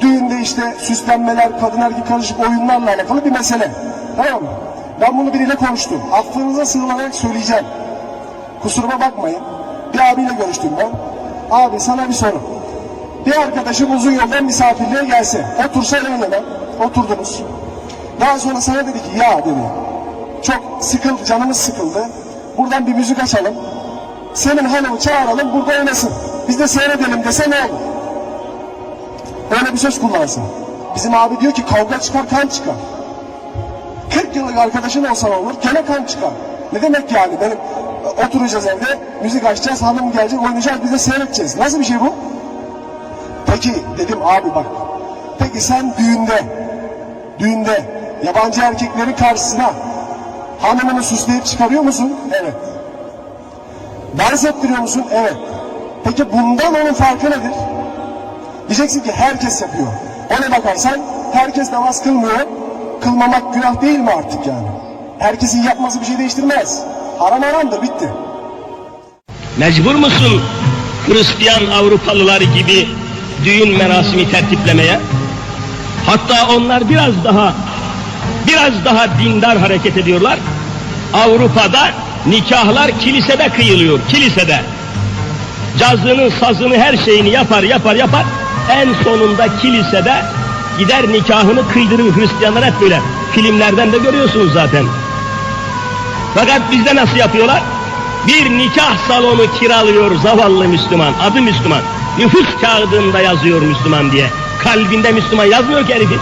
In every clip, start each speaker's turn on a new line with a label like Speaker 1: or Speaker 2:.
Speaker 1: Düğünde işte süslenmeler, kadın erkek karışık oyunlarla alakalı bir mesele. Tamam mı? Ben bunu biriyle konuştum. Affınıza sığınarak söyleyeceğim. Kusuruma bakmayın. Bir abiyle görüştüm ben. Abi sana bir soru. Bir arkadaşım uzun yoldan misafirliğe gelse, otursa yan yana, oturdunuz. Daha sonra sana dedi ki ya dedi, çok sıkıldı, canımız sıkıldı. Buradan bir müzik açalım. Senin hanımı çağıralım, burada oynasın. Biz de seyredelim dese ne olur? Öyle bir söz kullansın. Bizim abi diyor ki kavga çıkar, kan çıkar. 40 yıllık arkadaşın olsa ne olur? Gene kan çıkar. Ne demek yani? Benim oturacağız evde, müzik açacağız, hanım gelecek, oynayacağız, biz de seyredeceğiz. Nasıl bir şey bu? Peki dedim abi bak. Peki sen düğünde, düğünde yabancı erkeklerin karşısına hanımını süsleyip çıkarıyor musun? Evet. Dans ettiriyor musun? Evet. Peki bundan onun farkı nedir? Diyeceksin ki herkes yapıyor. Ona bakarsan herkes namaz kılmıyor. Kılmamak günah değil mi artık yani? Herkesin yapması bir şey değiştirmez. Haram haramdır bitti.
Speaker 2: Mecbur musun Hristiyan Avrupalılar gibi düğün merasimi tertiplemeye? Hatta onlar biraz daha biraz daha dindar hareket ediyorlar. Avrupa'da nikahlar kilisede kıyılıyor, kilisede. Cazını, sazını, her şeyini yapar, yapar, yapar. En sonunda kilisede gider nikahını kıydırır Hristiyanlar hep böyle. Filmlerden de görüyorsunuz zaten. Fakat bizde nasıl yapıyorlar? Bir nikah salonu kiralıyor zavallı Müslüman, adı Müslüman. Nüfus kağıdında yazıyor Müslüman diye. Kalbinde Müslüman yazmıyor ki herifin.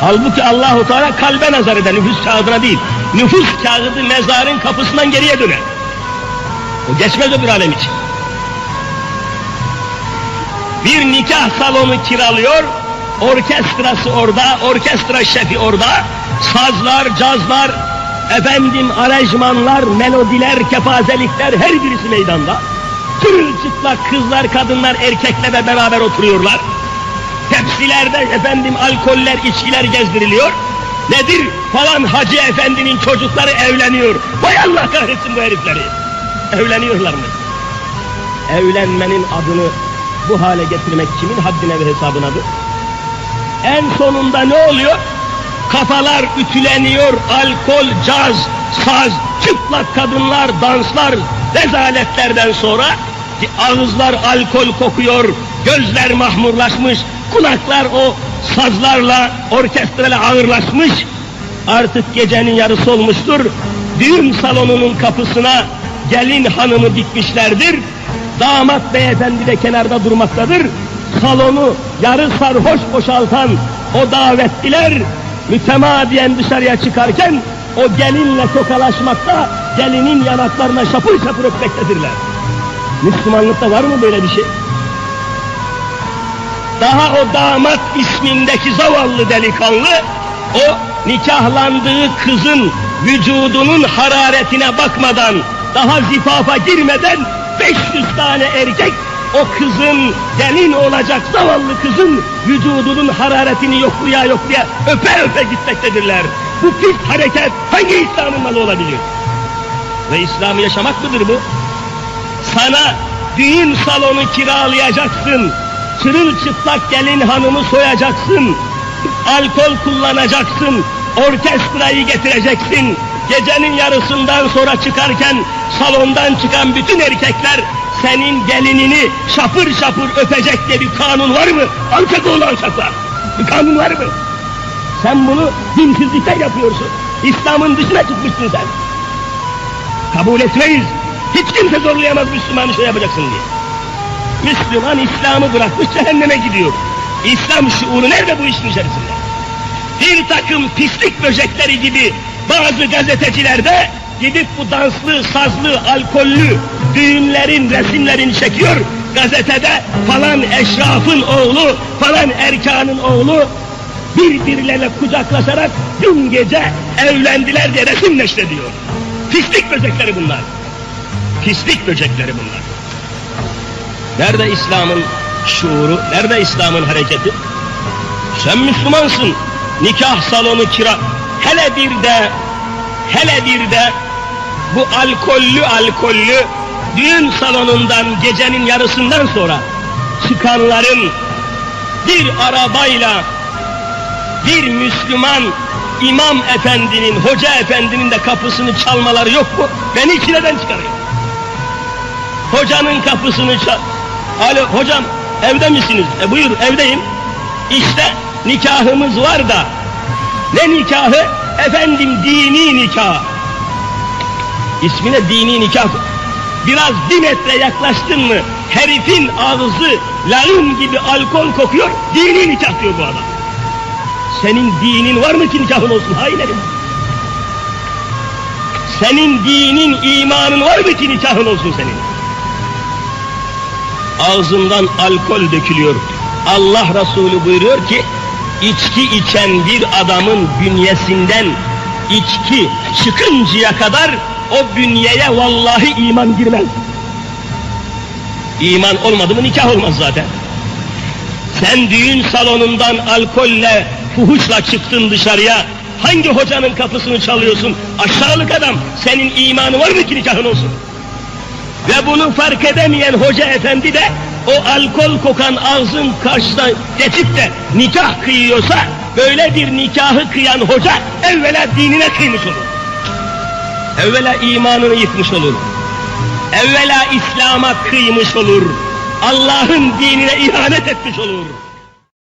Speaker 2: Halbuki Allahu Teala kalbe nazar eder, nüfus kağıdına değil. Nüfus kağıdı mezarın kapısından geriye döner. O geçmez öbür alem için. Bir nikah salonu kiralıyor, orkestrası orada, orkestra şefi orada, sazlar, cazlar, efendim aranjmanlar, melodiler, kepazelikler her birisi meydanda. Çırılçıplak kızlar, kadınlar erkekle beraber oturuyorlar. Tepsilerde efendim alkoller, içkiler gezdiriliyor. Nedir? Falan hacı efendinin çocukları evleniyor. Vay Allah kahretsin bu herifleri. Evleniyorlar mı? Evlenmenin adını bu hale getirmek kimin haddine ve hesabınadır? En sonunda ne oluyor? Kafalar ütüleniyor, alkol, caz, saz, çıplak kadınlar, danslar, rezaletlerden sonra ağızlar alkol kokuyor, gözler mahmurlaşmış, kulaklar o sazlarla, orkestrayla ağırlaşmış. Artık gecenin yarısı olmuştur. Düğün salonunun kapısına gelin hanımı dikmişlerdir. Damat beyefendi de kenarda durmaktadır. Salonu yarı sarhoş boşaltan o davetliler mütemadiyen dışarıya çıkarken o gelinle tokalaşmakta, gelinin yanaklarına şapır şapır öpmektedirler. Müslümanlıkta var mı böyle bir şey? Daha o damat ismindeki zavallı delikanlı, o nikahlandığı kızın vücudunun hararetine bakmadan, daha zifafa girmeden 500 tane erkek o kızın gelin olacak zavallı kızın vücudunun hararetini yoklaya yoklaya öpe öpe gitmektedirler. Bu pis hareket hangi İslam'ın malı olabilir? Ve İslam'ı yaşamak mıdır bu? Sana düğün salonu kiralayacaksın. Çırılçıplak gelin hanımı soyacaksın. Alkol kullanacaksın. Orkestrayı getireceksin. Gecenin yarısından sonra çıkarken salondan çıkan bütün erkekler senin gelinini şapır şapır öpecek diye bir kanun var mı? Alçak oğlu alçaklar. Bir kanun var mı? Sen bunu dinsizlikten yapıyorsun. İslam'ın dışına çıkmışsın sen. Kabul etmeyiz. Hiç kimse zorlayamaz Müslümanı şey yapacaksın diye. Müslüman İslam'ı bırakmış cehenneme gidiyor. İslam şuuru nerede bu işin içerisinde? Bir takım pislik böcekleri gibi bazı gazetecilerde gidip bu danslı, sazlı, alkollü düğünlerin resimlerini çekiyor. Gazetede falan eşrafın oğlu, falan erkanın oğlu birbirlerine kucaklaşarak dün gece evlendiler diye resim neşrediyor. Pislik böcekleri bunlar. Pislik böcekleri bunlar. Nerede İslam'ın şuuru, nerede İslam'ın hareketi? Sen Müslümansın, nikah salonu kira. Hele bir de, hele bir de bu alkollü alkollü düğün salonundan gecenin yarısından sonra çıkanların bir arabayla bir Müslüman imam efendinin, hoca efendinin de kapısını çalmaları yok mu? Beni çileden çıkarıyor. Hocanın kapısını çal... Alo hocam evde misiniz? E buyur evdeyim. İşte nikahımız var da. Ne nikahı? Efendim dini nikah. İsmine dini nikah. Biraz bir metre yaklaştın mı herifin ağzı lağım gibi alkol kokuyor. Dini nikah diyor bu adam. Senin dinin var mı ki nikahın olsun? Hayır. Senin dinin, imanın var mı ki nikahın olsun senin? Ağzından alkol dökülüyor. Allah Resulü buyuruyor ki, içki içen bir adamın bünyesinden içki çıkıncaya kadar o bünyeye vallahi iman girmez. İman olmadı mı nikah olmaz zaten. Sen düğün salonundan alkolle, fuhuşla çıktın dışarıya. Hangi hocanın kapısını çalıyorsun? Aşağılık adam. Senin imanı var mı ki nikahın olsun? Ve bunu fark edemeyen hoca efendi de o alkol kokan ağzın karşısına geçip de nikah kıyıyorsa böyle bir nikahı kıyan hoca evvela dinine kıymış olur. Evvela imanını yıkmış olur. Evvela İslam'a kıymış olur. Allah'ın dinine ihanet etmiş olur.